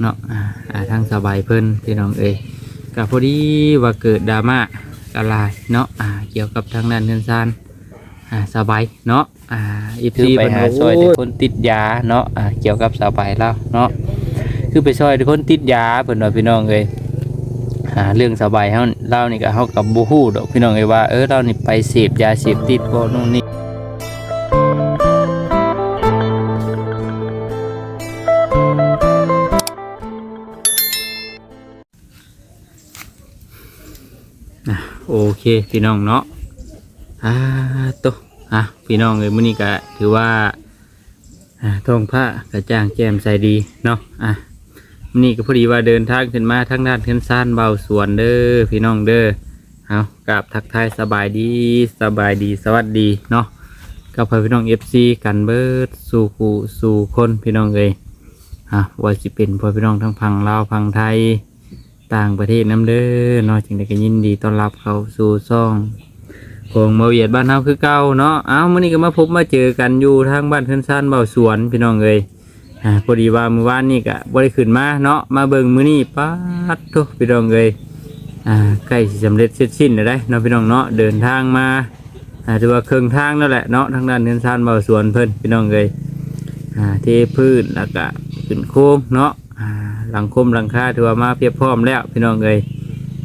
เนาะอ่าอ่าทางสบายเพิ่นพี่น้องเอ้ยก็พอดีว่าเกิดดราม่าอะไรเนาะอ่าเกี่ยวกับทางด้านเงินซานอ่าสบายเนาะอ่าอีคือพีไปหาซอยแต่คนติดยาเนาะอ่าเกี่ยวกับสบายแล้วเนาะคือไปซอยแต่คนติดยาเพิ่นว่าพี่น้องเอ้ยหาเรื่องสบายเฮาเล่านี่ก็เฮากับบ่ฮู้ดอกพี่น้องเอ้ยว่าเออเรานี่ไปเสพยาเสพติดบ่นู่นนี่ พี่น้องเนาะอ่าตัวอะพี่น้องเอ้ยมื้อนี้ก็ถือว่าอ่าท้องผ้ากระจ่างแจ่มใสดีเนาะอะมื้อนี้ก็พอดีว่าเดินทางขึ้นมาทางด้านเทือนซ่านเบาสวนเด้อพี่น้องเด้อเอากับทักทายสบายดีสบายดีสวัสดีเนาะกับพี่น้อง FC กันเบิดสู่คู่สู่คนพี่น้องเอ้ยอะว่าสิเป็นพ่อพี่น้องทั้งพังลาวพังไทย ต่างประเทศน้ำเด้อเนาะจึงได้ก็ยินดีต้อนรับเขาสู่ซ่องของมาเวียดบ้านเฮาคือเก่าเนาะเอ้ามื้อนี้ก็มาพบมาเจอกันอยู่ทางบ้านเพิ่นซ่านเบาสวนพี่น้องเอ้ยอ่าพอดีว่ามื้อวานนี่ก็บ่ได้ขึ้นมาเนาะมาเบิ่งมื้อนี้ป๊าดโตพี่น้องเอ้ยอ่าใกล้สิสำเร็จเสร็จสิ้นแล้วได้เนาะพี่น้องเนาะเดินทางมาอ่าถือว่าครึ่งทางนั่นแหละเนาะทางด้านเพิ่นซ่านเบาสวนเพิ่นพี่น้องเอ้ยอ่าเทพื้นแล้วก็ขึ้นโค้งเนาะ หลังคมหลังคาถือว่ามาเพียบพร้อมแล้วพี่น้องเอ้ย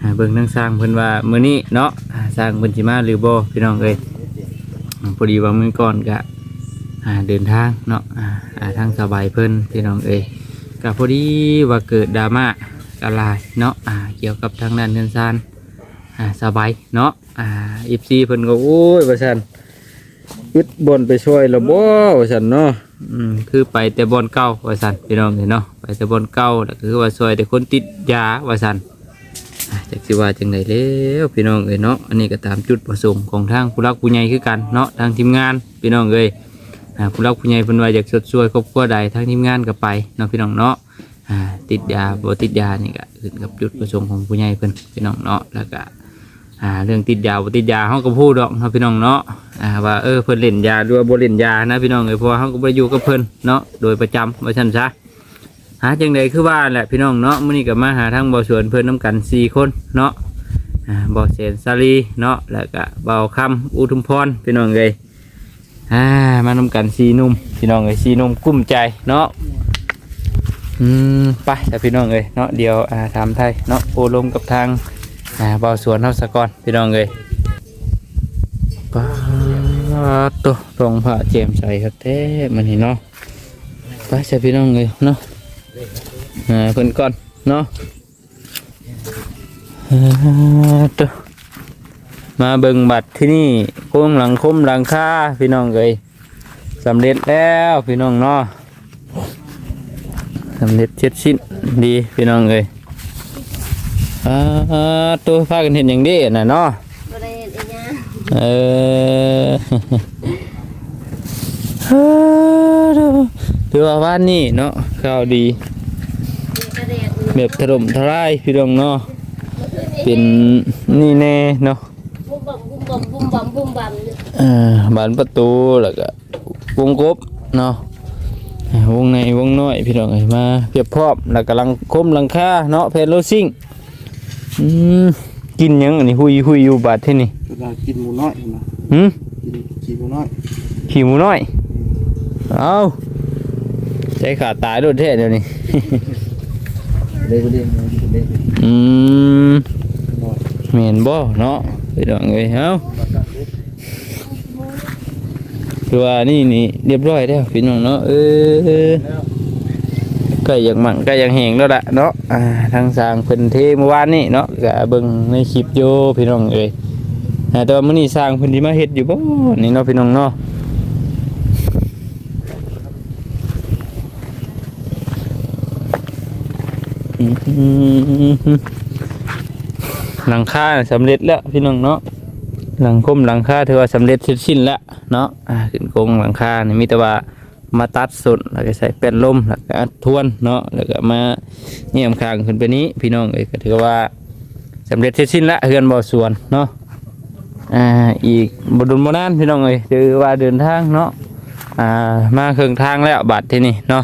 อ่าเบิ่งทั้งสร้างเพิ่นว่ามื้อนี้เนาะอ่าสร้างเพิ่นสิมาหรือบ่พี่น้องเอ้ยอ่าพอดีว่ามื้อก่อนก็อ่าเดินทางเนาะอ่าอ่าทางสบายเพิ่นพี่น้องเอ้ยก็พอดีว่าเกิดดราม่าอะไรเนาะอ่าเกี่ยวกับทางด้านเงินซานอ่าสบายเนาะอ่า FC เพิ่นก็โอ้ยว่าซั่นอึดบนไปช่วยแล้วบ่ว่าซั่นเนาะ อืมคือไปแต่บอนเก่าว่าสันพี่น้องเห็นเนาะไปแต่บอนเก่าแล้วก็คือว่าซอยแต่คนติดยาว่าสันจากสิว่าจังไดแล้วพี่น้องเอ้ยเนาะอันนี้ก็ตามจุดประสงค์ของทางผู้รักผู้ใหญ่คือกันเนาะทางทีมงานพี่น้องเอ้ยผู้รักผู้ใหญ่เพิ่นว่าอยากสดช่วยครอบครัวใดทางทีมงานก็ไปเนาะพี่น้องเนาะติดยาบ่ติดยานี่ก็ขึ้นกับจุดประสงค์ของผู้ใหญ่เพิ่นพี่น้องเนาะแล้วก็ อ่าเรื่องติดยาบ่ติดยาเฮาก็พูดดอกเนาะพี่น้องเนาะอ่าว่าเออเพิ่นเล่นยาด้วยบ่เล่นยานะพี่น้องเอ้ยเพราะว่าเฮาก็บ่ได้อยู่กับเพิ่นเนาะโดยประจำว่าซั่นซะหาจังไดคือว่าแหละพี่น้องเนาะมื้อนี้ก็มาหาทางบ่อสวนเพิ่นนํกันสี่คนเนาะอ่าบ่อเสนสาลีเนาะแล้วก็บ่าวคำอุทุมพรพี่น้องเอ้ยอ่ามานํกันสี่หนุ่มพี่น้องเอ้ยสี่หนุ่มกุ้มใจเนาะอืมไปแต่พี่น้องเอ้ยเนาะเดี๋ยวอ่าถามไทยเนาะโอลมกับทาง อ่าบ่าวสวนเฮาซะก่อนพี่น้องเอ้ยปาดตัวรองผ้าเจมใส่ครับแท้มันนี่เนาะไปใส่พี่น้องเลยเนาะอ่าเพิ่นก่อนเนาะอ่าตัวมาเบิ่งบัตรที่นี่โค้งหลังคมหลังคาพี่น้องเลยสำเร็จแล้วพี่น้องเนาะสำเร็จเช็ดชิ้นดีพี่น้องเลย อ่าตัวพากันเห็นอย่างนี้น่ะเนาะบ่ได้เฮ็ดอีหยังเออถือว่าว่านนี่เนาะข่าวดีกระเด็ดแบบถล่มทลายพี่น้องเนาะเป็นนี่แน่เนาะบุ้มบ่มบุ้มบ่มบุ้มบ่มบุ้มบ่มอยู่เอ่อบานประตูแล้วก็วงกบเนาะอ่าวงในวงน้อยพี่น้องเอ้ยมาเพียบพร้อมแล้วก็หลังคมหลังคาเนาะเพนโลซิ่ง อืมกินหยังอันนี้หุยหุยอยู่บาดที่นี่เวลากินหมูน้อยนะหืมกินกินหมูน้อยขี่หมูน้อย เอาใจขาดตายโดดเทศเดี๋ยวนี้ เล็กเล็กเล็กอืมน้อยเมนบ่เนาะไปดองเลยเอ้าคือว่านี่นี่เรียบร้อยแล้วพี่น้องเนาะเออใก็อย่างมั่งใก็อย่างแหงแล้วล่ะเนาะอ่าทางสร้างเพิ่นเทเมื่อวานนี่เนาะก็เบิ่งในคลิปโยพี่น้องเอ้ยอ่าแต่ว่ามื้อนี้สร้างเพิ่นสิมาเฮ็ดอยู่บ่นี่เนาะพี่น้องเนาะหลังคาสำเร็จแล้วพี่น้องเนาะหลังคมหลังคาถือว่าสำเร็จเสร็จสิ้นแล้วเนาะอ่าขึ้นโครงหลังคานี่มีแต่ว่า มาตัดส่วนแล้วก็ใส่แป้นลมแล้วก็ทวนเนาะแล้วก็มาเยี่ยมคางขึ้นไปนี้ พี่น้องเอ้ยก็ถือว่าสำเร็จเสร็จสิ้นแล้วเฮือนบ่อสวนเนาะอ่าอีกบดุลโบนานพี่น้องเอ้ยถือว่าเดินทางเนาะอ่ามาครึ่งทางแล้วบัดที่นี่เนาะ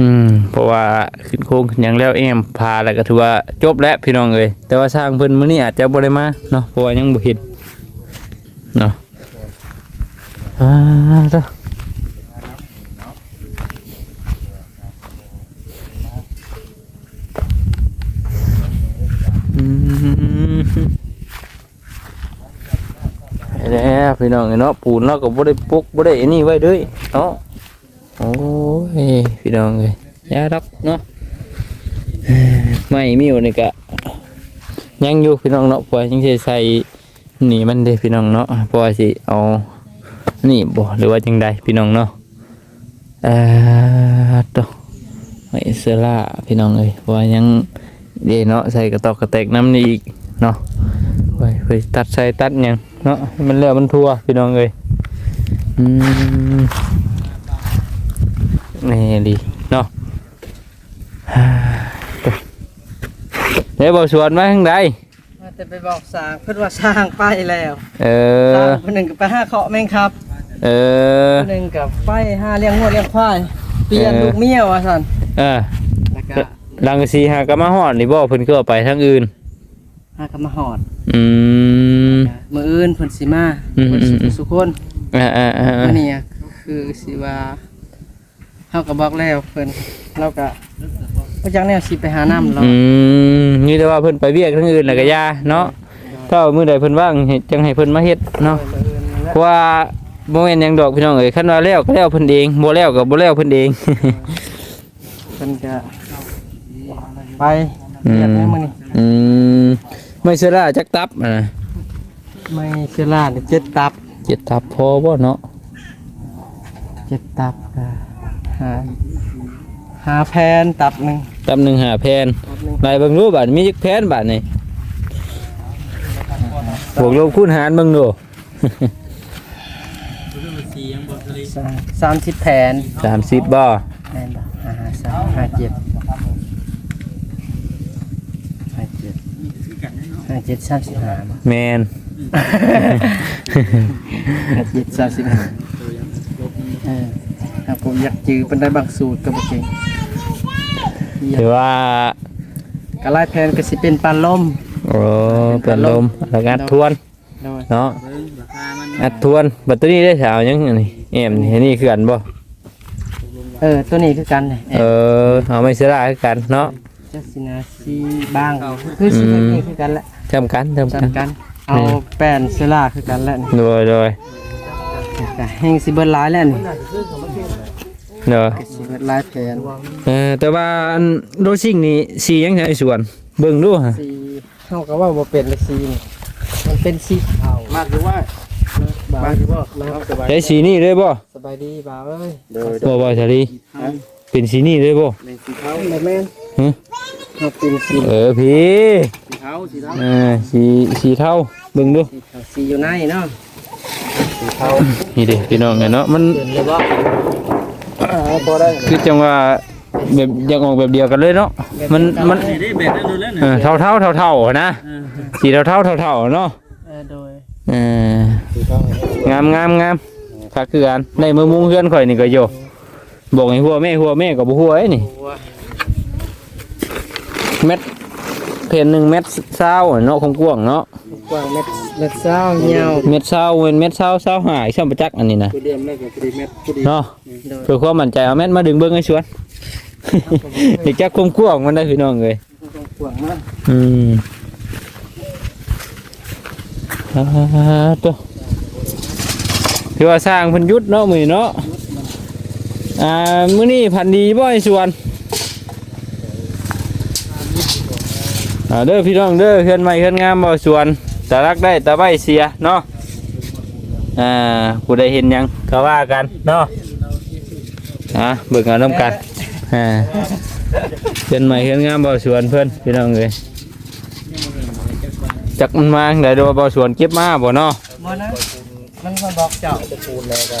อืมเพราะว่าขึ้นโค้งขึ้นหยังแล้วเอ็มพาแล้วก็ถือว่าจบแล้วพี่น้องเอ้ยแต่ว่าสร้างเพิ่นมื้อนี้อาจจะบ่ได้มาเนาะเพราะว่ายังบ่เห็นเนาะอ่าเด้ออืมไป แล้วพี่น้องเนาะปูนเราก็บ่ได้ปุกบ่ได้อันนี้ไว้ด้วยเนาะโอ้ยพี่น้องเลยยาดับเนาะไม่มีอยู่นี่กะยังอยู่พี่น้องเนาะเพราะว่ายังสิใส่หนีมันเด้พี่น้องเนาะเพราะว่าสิเอานี่บ่หรือว่าจังใดพี่น้องเนาะเอ่อตวไม่เสื้อล่าพี่น้องเลยเพราะว่ายัง เดเนาะใส่กระตอกกระแตกน้ำนี่อีกเนาะไปไปตัดใส่ตัดหยังเนาะให้มันแล้วมันทั่วพี่น้องเลยอืมนี่ดีเนาะฮ่าตัวเดี๋ยวบอกสวนมาทางใดมาแต่ไปบอกสร้างเพิ่นว่าสร้างไปแล้ว เอสร้าองคนหนึ่งก็ไปห้าเคาะแม่งครับ เออคนหนึ่งกับไปห้าเลี้ยงงัวเลี้ยงควายเปลี่ยนเออลูกเมียว่าซั่นเออแล้วก็ลังสีหากะมาฮอดนี่บ่เพิ่นก็เอาไปทางอื่น หากนมาหอดอืม มื้ออื่นเพิ่นสิมาอืม เพิ่นสิอืมสุคน อ่าอ่าอ่ามื้อนี้อะคือสิว่าเฮาก็บอกแล้วเพิ่นเราก็บ่จักแนวสิไปหาน้ำเราอืมนี่แต่ว่าเพิ่นไปเวียกทางอื่นแล้วก็ย่าเนาะถ้ามื้อใดเพิ่นว่างให้จังให้เพิ่นมาเฮ็ดเนาะมื้ออื่นนั่นแหละเพราะว่าบ่แม่นหยังดอกพี่น้องเอ้ยคันว่าแล้วก็แล้วเพิ่นเองบ่แล้วก็บ่แล้วเพิ่นเอง เพิ่นก็ ไปเรียกในมื้อนี้อืมไม่เชื่อละจักตับอะนะไม่เชื่อล้านเจ็ดตับเจ็ดตับพอบ่เนาะเจ็ดตับก็หาหาแพนตับหนึงตับหนึ่งหาแพนตับหนึงลายเบิ่งรูปบาดมีจักแพนบาดนี่บวกลบคูณหารเบิ่งดู สามสิบแผนสามสิบบ่แม่นบ่ห้าห้าสามห้าเจ็ดห้าเจ็ดห้า เจ็ดสามสิบห้าบ่แมนห้าเจ็ดสามสิบห้าเออถ้าผมอยากจือเป็นได้บางสูตรก็บ่เก่งถือว่ากระไลแผนก็สิเป็นปลาล่มโอ้เปิดลมแล้วก็อัดทวนโดยเนาะอัดทวนบัดตัวนี้ได้สาวยังอันนี่แอมนี่อันนี่คือกันบ่เออตัวนี้คือกันเนี่ยเออเอาไม่เชื่อละคือกันเนาะจัสนาซีบางคือสิแบบนี้คือกันแหละ จำกันจำกัน จำกัน เอาแป้นเซล่าคือกันแหละนี่โดยโดยก็แห้งสิเบิดหลายแล้วนี่เนาะสิเบิดหลายแผนเออแต่ว่าอันโรซิ่งนี่สียังไงส่วน เบิ่งดูฮะสีเฮาก็ว่าบ่เป็นเลยสีนี่มันเป็นสีขาวมากหรือว่าบ่าวมากหรือว่าสบายใช้สีนี่เลยบ่สบายดีบ่าวเอ้ยโดยบ่บ่ชาลีเป็นสีนี่เลยบ่ในสีเทาบ่แม่นหึเฮาเป็นสีเออพี่สีเทาสีเทาเออสีสีเทาเบิ่งดูสีขาวสีอยู่ในเนาะสีเทานี่เด้พี่น้องเนาะมันเห็นเลยบ่อ่าพอได้คือจังว่าแบบอยากออกแบบเดียวกันเลยเนาะมันมันเออเท่าเท่าเท่าเท่าๆนะสีเท่าเท่าเท่าเท่าๆเนาะเออโดยเออสีเทางามงามงามคักคือกันในมือมุงเฮือนข่อยนี่ก็โยบอกให้หัวแม่หัวแม่ก็บ่หัวไอ้นี่ เม็ดเพนหนึ่งเม็ดเศร้าเนาะของกวางเนาะกว้างเม็ดเม็ดเศร้ายาวเม็ดเศร้าเว้นเม็ดเศร้าเศร้าหายช่างประจักษ์อันนี้นะตัวเดียมแล้วก็พอดีเม็ดพอดีเนาะโดยเพื่อความมั่นใจเอาเม็ดมาดึงเบิ้งให้ชวนเด็กจักความกวางมันได้พี่น้องเลยกว้างมากอืมอ่าตัวที่ว่าสร้างเพันยุทธเนาะมือเนาะอ่ามื้อนี้พันดีบ่ไอ้ชวนอ่า เด้อพี่น้องเด้อเฮือนใหม่เฮือนงามบ่ชวนตารักได้ตาใบเสียเนาะอ่าผู้ใดเห็นหยังก็ว่ากันเนาะอะเบิ่งเอาน้ำกันอ่าเฮือนใหม่เฮือนงามบ่ชวนเพิ่นพี่น้องเอ้ยจักมันมาได้ดูว่าบ่ชวนเก็บมาบ่เนาะบ่นะมันมาบอกเจ้าจะปูนแล้วก็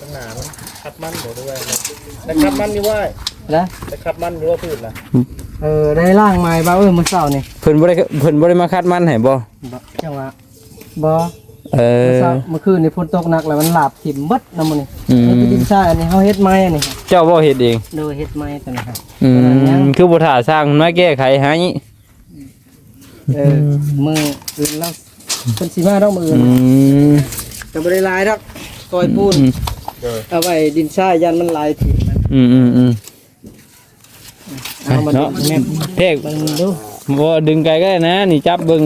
ข้างหน้ามันขัดมันเดี๋ยวด้วยแต่ขัดมันนี่ว่านะแต่ขัดมันนี่ว่าพืชนะ เออได้ร่างใหม่บ่าวเอ้ยมื้อเช้านี่เพิ่นบ่ได้เพิ่นบ่ได้มาคัดมันให้บ่บ่จังหวะบ่เอเมื่ออเช้าเมื่อคืนนี่ฝนตกหนักแล้วมันหลาบถิ่มเบิดนำมื้อนี่อืมนี่คือดินทรายอันนี้เฮาเฮ็ดไม้อันนี้ครับเจ้าบ่เฮ็ดเองโดยเฮ็ดไม้ตัวนี้ครับอืมคือบ่ท่าสร้างมาแก้ไขให้เออมืออื่นแล้วเพิ่นสิมาดอกมืออื่นอืมก็บ่ได้หลายดอกกอยปูนเอาไว้ดินทรายยันมันหลายถิ่มมันอืมอืมอืม เอามาเนาะดูแม่เพกมันดูบ่ดึงไกลก็ได้นะ นี่จับเบิ่ง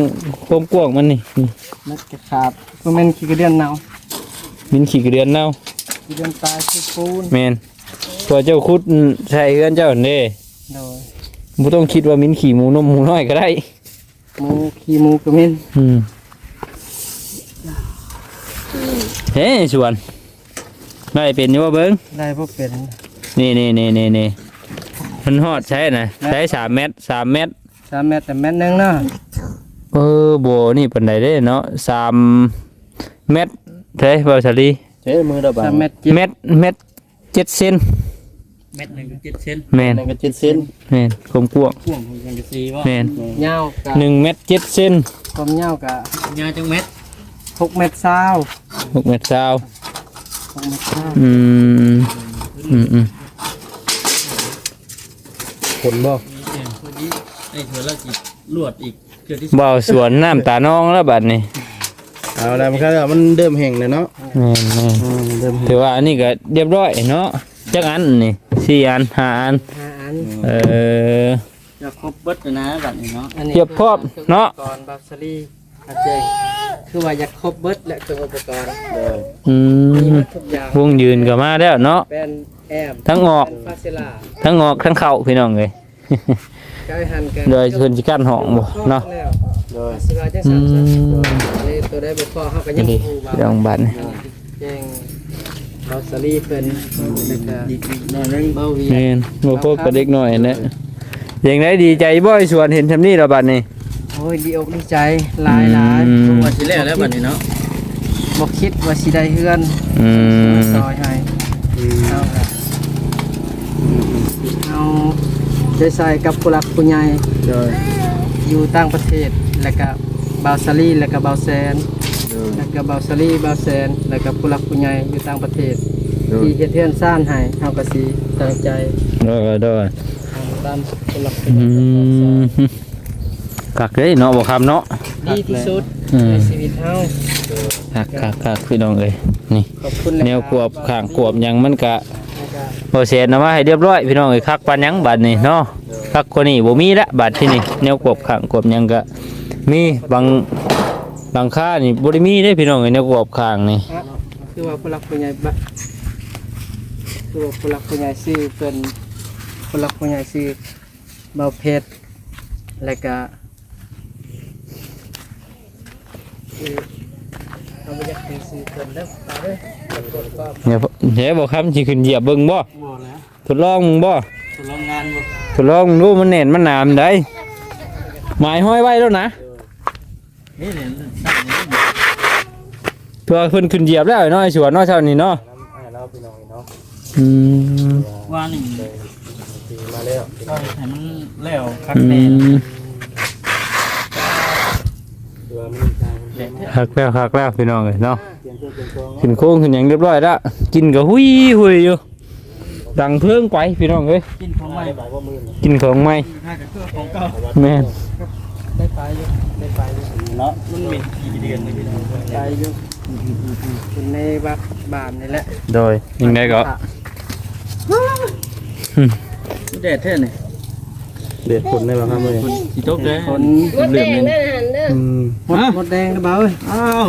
ความกว้างมันนี่นี่มันกระขาดมันเป็นขี้กระเดือนเนามินขี้กระเดือนเน่าขี้กระเดือนตายคือปูนแม่นพอเจ้าคุดใส่เฮือนเจ้าเด้โดยบ่ต้องคิดว่ามินขี้หมูนมหมูน้อยก็ได้หมูขี้หมูกระมินอืมเฮ้สวนได้เป็นอยู่ว่าเบิ่งได้บ่เป็นนี่นี่นี่นี่นี่ มันฮอดใช่นะใช้สามเมตรสามเมตรสามเมตรแต่เมตรหนึงเนาะเออโบนี่ปันไดเด้เนาะสามเมตรเท่บาสาลีเจ้มือระบาสามเมตรเจ็ดเมตรเมตรเจ็ดเซนเม็ดหนึ่งเจ็ดเซนแมนหนึ่งเจ็ดเซนแมนกลมกวางพ่วงของยังจะซีว่าแมนยาวกะหนึ่งเมตรเจ็ดเซนความยาวกะยาจังเม็ดหกเมตรเศร้าหกเมตรเศร้าหกเมตรเศร้าอืมอืมอืม ผลบ่ไอ้เถื่อละจิลวดอีกเถื่อที่บ่าวสวนน้ำตาน้องแล้วบัดนี้เอาแล้มันก็มันเดิมแห่งเลยเนาะแม่นแม่นเดิมถือว่าอันนี้ก็เรียบร้อยเนาะจักอันนี่สี่อันห้าอันห้าอันเออ จะครบเบิดนะแบบนี้เนาะ อันนี้เทียบพร้อมเนาะกรณ์บัฟซารีอาเจง คือว่าอยากครบเบิดและเครื่องอุปกรณ์อืมีหมมดทุกอย่างวงยืนก็มาแล้วเนาะเป็นแอมทั้งออกเป็นฟาเซล่าทั้งออกทั้งเข้าพี่น้องเลย ไก่หันกันโดยเพิ่นสิกั้นห้องบ่เนาะแล้วโดยสิว่าจังอืซั่นซะมอันนี้ตัวได้บ่พอเฮาก็ยังนี่ฮู้ว่าพี่น้องบัดนี่แจ้งบัฟซารีเพิ่นแล้วก็อีกหน่อยนึงเบาเวียแม่นบ่พบกับเด็กน้อยนะอย่างไรดีใจบ่อยสวนเห็นทำนี่แล้วบัดนี้โอ้ยดีอกดีใจหลายหลายอืมว่าสิแล้วแล้วแบบนี้เนาะบ่คิดว่าสิได้เฮือนอืมซอยให้เอาละเอาใจใส่กับผู้หลักผู้ใหญ่โดยอยู่ต่างประเทศแล้วก็บาวซารีแล้วก็บาวแซน โดย แล้วก็บาวซารีบาวแซนแล้วก็ผู้หลักผู้ใหญ่อยู่ต่างประเทศ โดย ที่เฮ็ดเฮือนซ่านให้เฮาก็สิตั้งใจโดยโดยทำตามผู้หลักผู้อืใหญ่ม คักเด้เนาะบ่คำเนาะดีที่สุดอืมในชีวิตเฮาคักคักคักพี่น้องเอ้ยนี่ขอบคุณแนวกวบข้างกวบหยังมันก็แล้วก็บ่เสียนะมาให้เรียบร้อยพี่น้องเอ้ยคักปานหยังบัดนี้เนาะคักกว่านี้บ่มีละบัดที่นี่แนวกวบข้างกวบหยังก็มีบางบางค่านี่บ่ได้มีเด้พี่น้องเอ้ยแนวกวบข้างนี่ฮะคือว่าผู้หลักผู้ใหญ่บะคือว่าผู้หลักผู้ใหญ่ชื่อเป็นผู้หลักผู้ใหญ่ชื่อเบาเพชรแล้วก็ คือเราไม่อยากให้ซื้อเพิ่นแล้วตาเด้อเพิ่นก็เนี่ยเดี๋ยวบอกคำสิขึ้นเหยียบเบิ่งบ่บ่แล้วทดลองมึงบ่ทดลองงานบ่ทดลองมึงดูมันแน่นมันหนามได้หมายห้อยไว้แล้วนะนี่เนี่ยสั่งนี้เพื่อเพิ่นขึ้นเหยียบแล้วเนาะไอ้สวนเนาะเช้านี้เนาะให้เราพี่น้องเนาะอืมว่านี่มาแล้วก็ให้มันแล้วคักอืแน่ม ตัวมัน ทางเด็ดแท้คักแล้วคักแล้วพี่น้องเอ้ยเนาะเปลี่ยนตัวเป็นตัวขึ้นโค้งขึ้นหยังเรียบร้อยแล้วกินก็หุยหุยอยู่ดังเพิ่งไปพี่น้องเอ้ยกินของใหม่บ่ว่ามือกินของใหม่ถ้ากับเครื่องของเก่าแม่นได้ไปอยู่ได้ไปอยู่เนาะมันมีกี่เดือนเลยพี่น้องไปอยู่เป็นในวัดบ้านนี่แหละโดยยังไงก็แดดแท้นี่ เด็ดผลได้ป่ะครับเลยสิตกเด้คนมดแดงนั่นหันเด้อหมดหมดแดงนะเบาเอ้ยอ้าว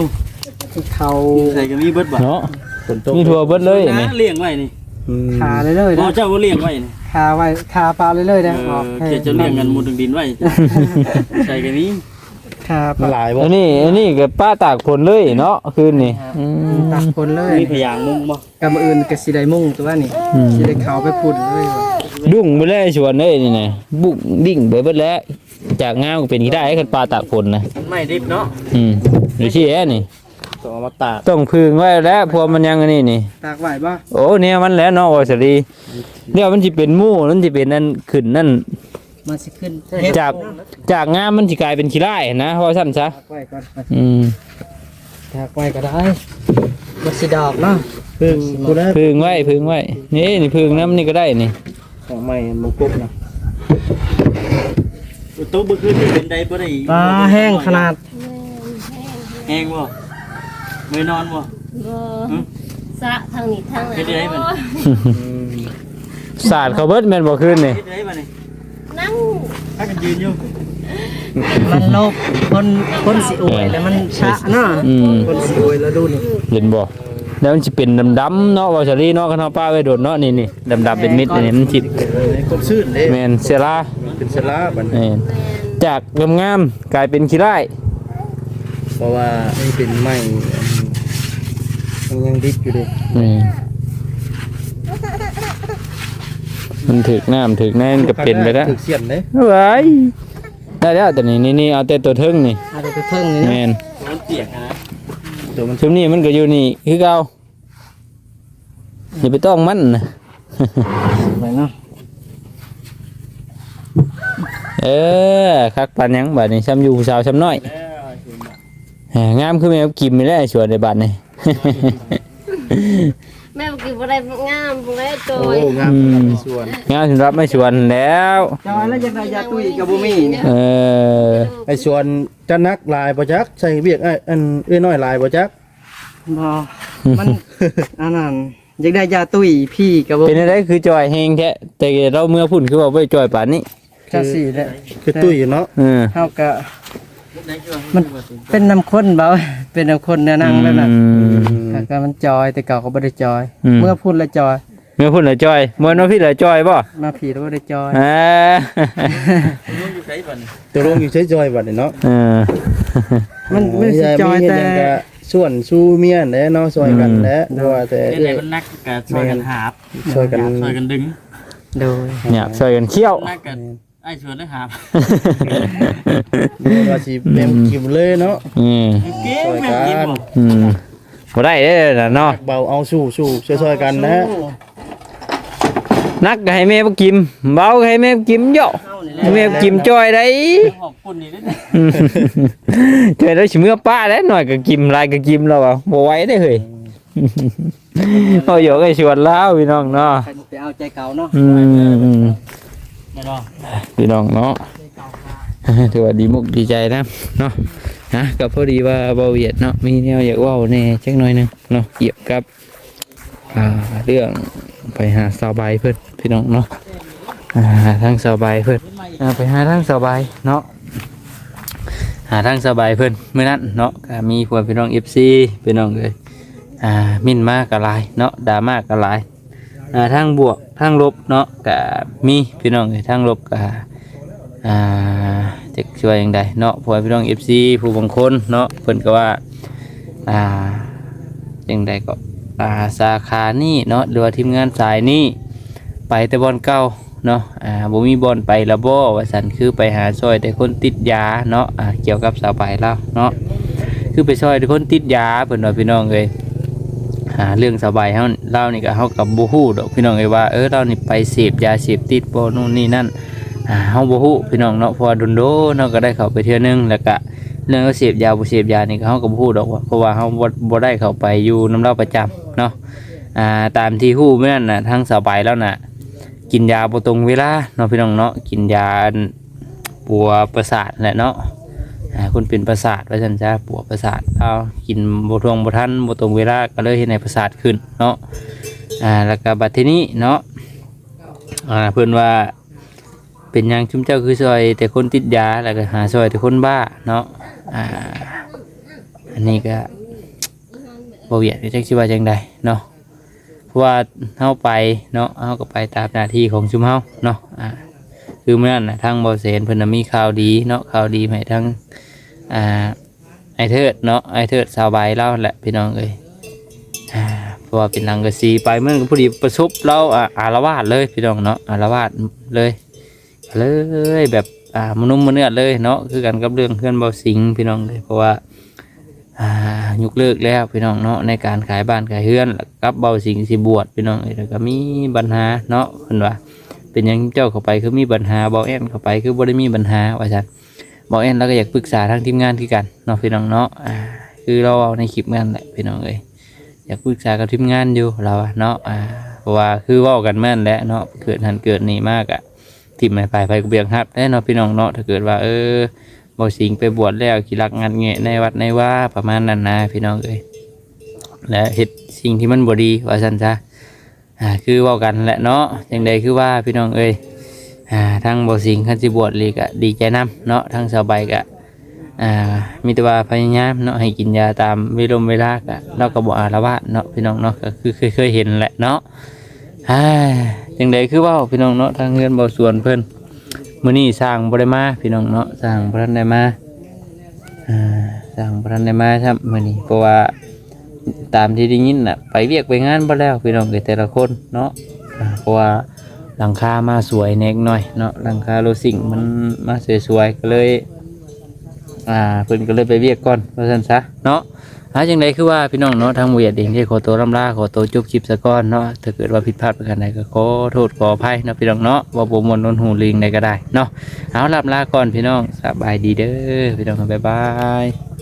เขาใส่ก็มีเบิดบ่เนาะฝนตกมีทั่วเบิดเลยนี่เลี้ยงไว้นี่อืมขาเลยเลยอ๋อนะเจ้าบ่เลี้ยงไว้นี่ขาไว้ขาปลาเลยเลยเอนะออกอให้เขียนจะเลี้ยงกันหมดดินไว้ ใส่ก็มีขาปมันลาหลายบ่อันนี้อันนี้ก็ป้าตากฝนเลยเนาะคืนนี่อืมตักคนเลยมีพยางมุงบ่กำอื่นกับสีไดมุ่งตัวนี้อืมสีไดเขาไปพุ่นเลยว่ะ ดุ้งไปเลยชวนเลยนี่นะบุ้งดิ่งไปเบิดแล้ว จากงามก็เป็นกี่ได้ให้คันปลาตากฝนนะไม่ดิบเนาะอืมหรือชี้แอนี่ ต้องเอามาตากต้องพึ่งไว้แล้วพวกมันยังอันนี้นี่ ตากไหวป่ะโอ้เนี่ยมันแล้วเนาะวาสรีเดี๋ยวมันสิเป็นหมู่มันสิเป็นนั่นขึ้นนั่น มันสิขึ้นจากจากงามมันสิกลายเป็นขี้ไร่นะเพราะสั้นซะตากไหวก่อนอืมถักไว้ก็ได้บ่สิดอกเนาะพึ่งกูแล้วพึ่งไว้พึ่งไว้นี่นี่พึ่งน้ำนี่ก็ได้นี่ ของใหม่มงกุ๊กนะโต๊ะเมื่อคืนนี่เป็นไดบ่ได้ปลาแห้งขนาดแห้งบ่ไม่นอนบ่บ่สะทางนี้ทางนั้นเฮ็ดได้บัดสาดเขาเบิดแม่นบ่คืนนี่เฮ็ดได้บ่นี่นั่งถ้ากันยืนอยู่มันโลกคนคนสิอวยแล้วมันชะเนาะอืมคนสิอวยแล้วดูนี่เห็นบ่ แล้วมันสิเป็นดำๆเนาะว่าซะลีเนาะคันเฮาป้าไว้โดดเนาะนี่นี่ดำๆเป็นมิดอันนี้มันสิในคนซื่นเด้แม่นเสียลาเป็นสลาบัดนี้แม่นจากงามๆกลายเป็นขี้ร้ายเพราะว่านี่เป็นไม้มันยังดิบอยู่เด้นี่มันถึกน้ำถึกแน่นก็เป็นไปแล้วถึกเสียนเด้ไว้ได้แล้วแต่นี่นี่นี่เอาแต่ตัวเทิงนี่อาจจะไปเทิงนี่แม่นมันเปียกนะตัวมันชุมนี้มันก็อยู่นี่คือเก่า อย่าไปต้องมันนะไปเนาะเออคักปานหยังบาดนี้ซ้ำอยู่ผู้สาวซ้ำน้อยแล้วชุมน่ะแหมงามคือแม่กิมนี่แหละสวนในบ้านนี่แม่บ่กินบ่ได้งามบ่ได้โตโอ้ยงามขนาดในสวนงามสำหรับไม่สวนแล้วเจ้าแล้วยังได้ยาตุ้ยกับบ่มีเนี่ยเออไอ้สวนจะนักลายบ่จักใส่เวียกไอ้อันเอ้ยน้อยลายบ่จักบ่มันอันนั้น ยังได้ยาตุ้ยพี่กับบ่เป็นอะไรคือจอยแฮงแท้แต่เราเมื่อพุ่นคือว่าบ่ได้จอยป่านนี้จังซี่แหละคือตุ้ยอยู่เนาะเออเฮาก็มันเป็นน้ำข้นเบาเป็นน้ำข้นแน่นั่งแล้วน่ะอืมถ้าก็มันจอยแต่เก่าก็บ่ได้จอย อืม เมื่อพูดแล้วจอย เมื่อพุ่นละจอยเมื่อน้องพี่ละจอยบ่มาผีแล้วบ่ได้จอยอ่าตัวลงอยู่ใช้จอยบัดนี่เนาะ เออมันมันสิจอยแต่มีเฮ็ดหงก็ ส่วนสู้เมียนแหละเนาะซอยกันแหละเพราะว่าแต่เฮ็ดเอ้ให้ยมันนักก็ช่วยกันหาบช่วยกัน ช่วยกันดึงโดย เนี่ยช่วยกันเคี่ยว นักก็ไอ้ชวนได้หาบว่าสิเป็นกิมเลยเนาะ อืมเก่งแม่งกินบ่อืมบ่ได้เด้อน่ะเนาะเบาเอาสู้สู้ช่วยๆกันนะนักก็ให้แม่บ่กิมเบาก็ให้แม่บ่กิมเยอะ ให้แม่บ่กิมจอยได้ขอบคุณนี่เด้ออืมจอยแล้วสิเมื่อป้าแล้วหน่อยก็กิมหลายก็กิมแล้วอะบ่ไหวได้อเฮ้ยเอาอยู่ก็ชวนแล้วพี่น้องเนาะใครไปเอาใจเก่าเนาะอืมอืมแม่น้องพี่น้องเนาะถือว่าดีมุกดีใจนะเนาะนะก็พอดีว่าเบาเวียดเนาะมีแนวอยากเว้าแหน่จักหน่อยหนึงเนาะเกี่ยวกับอ่าเรื่องไปหาสาวใบเพิ่นพี่น้องเนาะอ่าหา ทางสบาวใบเพิ่นอ่าไปหาทางสบาวใบเนาะหาทางสบาวใบเพิ่นเมื่อนั้นเนาะมีพวกพี่น้อง FC พี่น้องเอ้ยอ่ามินมากกะลายเนาะดามากะหลายอ่าทางบวกทางลบเนาะก็มีพี่น้องเอ้ยทางลบก็อ่าจะช่วยยังไงเนาะพวกพี่น้องเอฟซีผู้บางคนเนาะเพิ่นก็ว่าอ่ายังไงก็อ่าสาขานี่เนาะหรือว่าทีมงานสายนี่ไปแต่บอลเก่า เนาะอ่าบ่มีบอลไปละบ่ว่าซั่นคือไปหาซอยแต่คนติดยาเนาะอ่าเกี่ยวกับสาวไปแล้วเนาะคือไปซอยแต่คนติดยาเพิ่นว่าพี่น้องเอ้ยอ่าเรื่องสบายเฮาเล่านี่ก็เฮากับบ่ฮู้ดอกพี่น้องเอ้ยว่าเออเรานี่ไปเสพยาเสพติดบ่นู่นนี่นั่นอ่าเฮาบ่ฮู้พี่น้องเนาะพอดนโดเนาะก็ได้เข้าไปเทื่อนึงแล้วก็เรื่องเขาเสพยาบ่เสพยานี่ก็เฮาก็บ่ฮู้ดอกว่าเพราะว่าเฮาบ่บ่ได้เข้าไปอยู่น้ำเล่าประจำเนาะอ่าตามที่ฮู้มื้อนั้นน่ะทางสบายแล้วน่ะ กินยาบ่ตรงเวลาเนาะพี่น้องเนาะกินยาปัวประสาทแหละเนาะคุณเป็นประสาทว่าซั่นจ้าปัวประสาทเอากินบทวงบ่ทันบ่ตรงเวลาก็เลยเฮ็ดให้ประสาทขึ้นเนาะอ่าแล้วก็บัดทีนี้เนาะอ่าเพิ่อนว่าเป็นยังชุ่มเจ้าคือซอย แต่คนติดยาแล้วก็หาซอยแต่คนบ้าเนาะอ่าอันนี้ก็บเวียดจักสิว่าจังใดเนาะ ว่าเฮาไปเนาะเฮาก็ไปตามหน้าที่ของชุมเฮาเนาะอ่าคือเมื่อนั้นน่ะทางบ่เสนเพิ่นนะมีข่าวดีเนาะข่าวดีให้ทั้งอ่าไอเทิดเนาะไอเทิดสาวใบเล่าแหละพี่น้องเอ้ยอ่าเพราะว่าเป็นหลังกะซีไปเมื่อก็พอดีประสบเราอ่าอารวาสเลยพี่น้องเนาะอารวาสเลยเลยแบบอ่ามนุ่มมาเนื้อเลยเนาะคือกันกับเรื่องเพื่อนเบาสิงพี่น้องเลยเพราะว่า ยกเลิกแล้วพี่น้องเนาะในการขายบ้านขายเฮือนกับเบาสิ่งสิบวชพี่น้องเอ้ยแล้วก็มีปัญหาเนาะเพิ่นว่าเป็นหยังเจ้าเข้าไปคือมีปัญหาเบาแอนเข้าไปคือบ่ได้มีปัญหาว่าซั่นเบาแอนแล้วก็อยากปรึกษาทางทีมงานคือกันเนาะพี่น้องเนาะอ่าคือเราเอาในคลิปนั่นแหละพี่น้องเอ้ยอยากปรึกษากับทีมงานอยู่เราเนาะอ่าเพราะว่าคือว่ากันแม่นแหล้วเนาะเกิดหันเกิดนี่มากอะทิมไม่ไปไปกเบียงครับแน่เนาะพี่น้องเนาะถ้าเกิดว่าเออ บ่สิงไปบวชแล้วกี่รักงานเงะในวัดในว่าประมาณนั้นนะพี่น้องเอ้ยและเฮ็ดสิ่งที่มันบดีว่าซั่นซะอ่าคือว้ากันแหละเนาะจังใดคือว่าพี่น้องเอ้ยอ่าทางบ่สิงคันสิบวชลีกะดีใจนํเนาะทางสาวใบกะอ่ามีแต่ว่าพยายามเนาะให้กินยาตามเวลาเวลากะเราก็บ่อาละวาเนาะพี่น้องเนาะก็คือเคยเคยเห็นแหละเนาะอ่างใดคือว่าพี่น้องเนาะทางเงินบ่ส่วนเพิ่น มื้อนี้สร้างบ่ได้มาพี่น้องเนาะสร้างบ่ทันได้มาอ่าสร้างบ่ทันได้มาครับมื้อนี้เพราะว่าตามที่ได้ยินน่ะไปเวียกไปงานบ่แล้วพี่น้องแต่ละคนเนาะอ่าเพราะว่าหลังคามาสวยเน็กหน่อยเนาะหลังคาโรสิงมันมาสวยๆก็เลย อ่าเพิ่นก็เลยไปเวียกก่อนว่าซั่นซะเนาะ หาจังไดคือว่าพี่น้องเนาะทางเวียดเองที่ขอตัวลำลาขอตัวจุบคลิปสะก้อนเนาะถ้าเกิดว่าผิดพลาดประการใดก็ขอโทษขออภัยเนาะพี่น้องเนาะว่าบมวนนนหูลิงใดก็ได้เนาะเอาลำลาก่อนพี่น้องสบายดีเด้อพี่น้องบ๊ายบาย